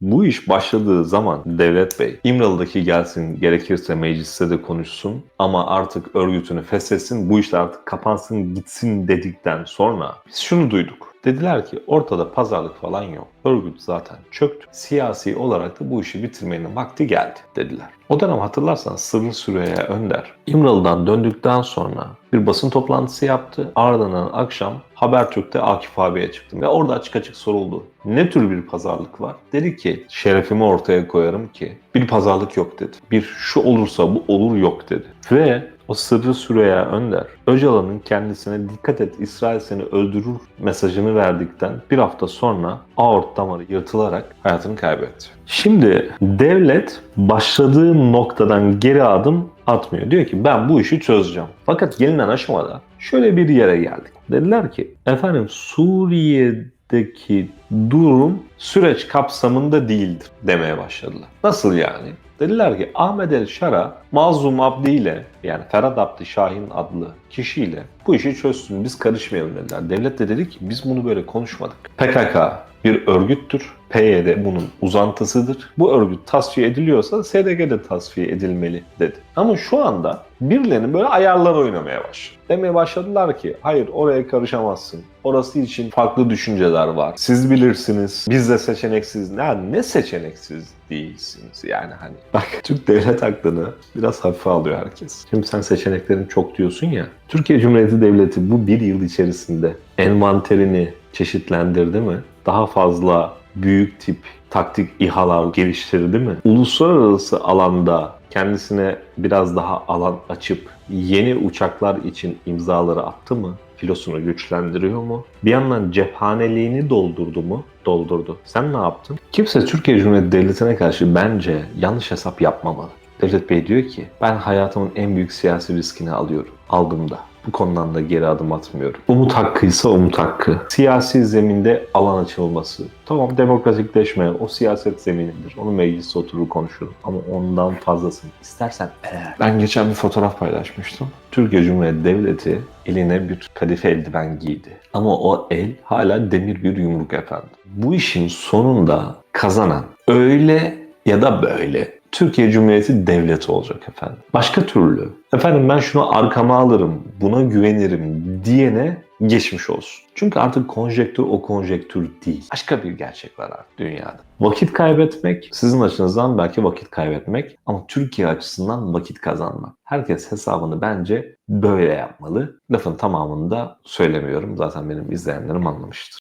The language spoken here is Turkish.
Bu iş başladığı zaman Devlet Bey İmralı'daki gelsin gerekirse mecliste de konuşsun ama artık örgütünü feshetsin bu işler artık kapansın gitsin dedikten sonra biz şunu duyduk. Dediler ki ortada pazarlık falan yok. Örgüt zaten çöktü. Siyasi olarak da bu işi bitirmenin vakti geldi dediler. O dönem hatırlarsan Sırrı Süreyya Önder İmralı'dan döndükten sonra bir basın toplantısı yaptı. Ardından akşam Habertürk'te Akif abiye çıktım ve orada açık açık soruldu. Ne tür bir pazarlık var? Dedi ki şerefimi ortaya koyarım ki bir pazarlık yok dedi. Bir şu olursa bu olur yok dedi. Ve o sırrı Süreyya Önder, Öcalan'ın kendisine dikkat et İsrail seni öldürür mesajını verdikten bir hafta sonra aort damarı yırtılarak hayatını kaybetti. Şimdi devlet başladığı noktadan geri adım atmıyor. Diyor ki ben bu işi çözeceğim. Fakat gelinen aşamada şöyle bir yere geldik. Dediler ki efendim Suriye'deki durum süreç kapsamında değildir demeye başladılar. Nasıl yani? Dediler ki Ahmet El Şara Mazlum Abdi ile yani Ferhat Abdi Şahin adlı kişiyle bu işi çözsün biz karışmayalım dediler. Devlet de dedi ki biz bunu böyle konuşmadık. PKK bir örgüttür. PYD bunun uzantısıdır. Bu örgüt tasfiye ediliyorsa SDG de tasfiye edilmeli dedi. Ama şu anda birilerinin böyle ayarlar oynamaya başladı. Demeye başladılar ki hayır oraya karışamazsın. Orası için farklı düşünceler var. Siz bilirsiniz. Biz de seçeneksiz. Ya ne seçeneksiz değilsiniz yani hani. Bak Türk devlet aklını biraz hafife alıyor herkes. Şimdi sen seçeneklerin çok diyorsun ya. Türkiye Cumhuriyeti Devleti bu bir yıl içerisinde envanterini çeşitlendirdi mi? Daha fazla büyük tip taktik İHA'lar geliştirdi mi? Uluslararası alanda kendisine biraz daha alan açıp yeni uçaklar için imzaları attı mı? Filosunu güçlendiriyor mu? Bir yandan cephaneliğini doldurdu mu? Doldurdu. Sen ne yaptın? Kimse Türkiye Cumhuriyeti Devleti'ne karşı bence yanlış hesap yapmamalı. Devlet Bey diyor ki ben hayatımın en büyük siyasi riskini alıyorum. Aldım da. Bu konudan da geri adım atmıyorum. Umut hakkıysa umut hakkı. Siyasi zeminde alan açılması. Tamam demokratikleşme o siyaset zeminidir. Onu mecliste oturur konuşurum. Ama ondan fazlasını istersen eğer. Ben geçen bir fotoğraf paylaşmıştım. Türkiye Cumhuriyeti Devleti eline bir kadife eldiven giydi. Ama o el hala demir bir yumruk efendim. Bu işin sonunda kazanan öyle ya da böyle Türkiye Cumhuriyeti devleti olacak efendim. Başka türlü efendim ben şunu arkama alırım, buna güvenirim diyene geçmiş olsun. Çünkü artık konjektür o konjektür değil. Başka bir gerçek var artık dünyada. Vakit kaybetmek sizin açınızdan belki vakit kaybetmek ama Türkiye açısından vakit kazanmak. Herkes hesabını bence böyle yapmalı. Lafın tamamını da söylemiyorum. Zaten benim izleyenlerim anlamıştır.